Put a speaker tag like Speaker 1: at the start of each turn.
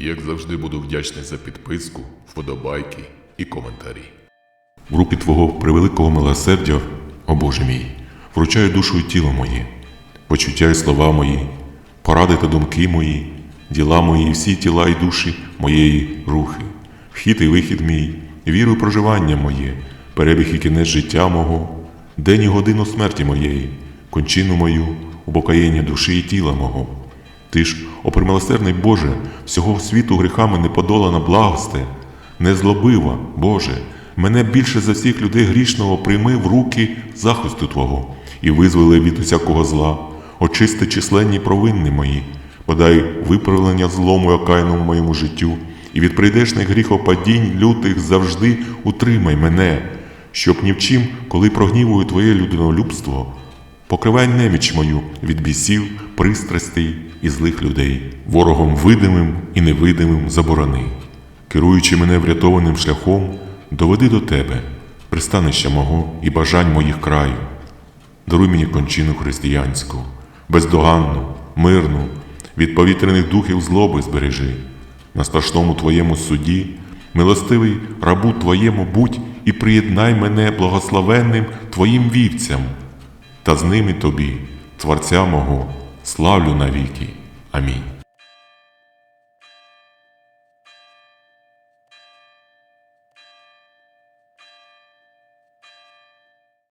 Speaker 1: Як завжди буду вдячний за підписку, вподобайки і коментарі. В руки Твого превеликого милосердя, о Боже мій, вручаю душу і тіло моє, почуття і слова мої, поради та думки мої, діла мої, всі тіла і душі моєї рухи, вхід і вихід мій, віру і проживання моє, перебіг і кінець життя мого, день і годину смерті моєї, кончину мою, упокоєння душі і тіла мого. Ти ж, о примилосердний Боже, всього світу гріхами не подолана благосте, не злобива, Боже, мене більше за всіх людей грішного прийми в руки захисту Твого і визволи від усякого зла, очисти численні провинні мої, подай виправлення злому окайному моєму життю, і від прийдешних гріхопадінь лютих завжди утримай мене, щоб ні в чим, коли прогнівую Твоє людинолюбство, Покривай неміч мою від бісів, пристрастей і злих людей, ворогом видимим і невидимим заборони. Керуючи мене врятованим шляхом, доведи до тебе, пристанища мого і бажань моїх краю. Даруй мені кончину християнську, бездоганну, мирну, від повітряних духів злоби збережи. На страшному Твоєму суді, милостивий рабу Твоєму будь і приєднай мене благословенним Твоїм вівцям та з ними тобі, Творця мого, славлю навіки. Амінь.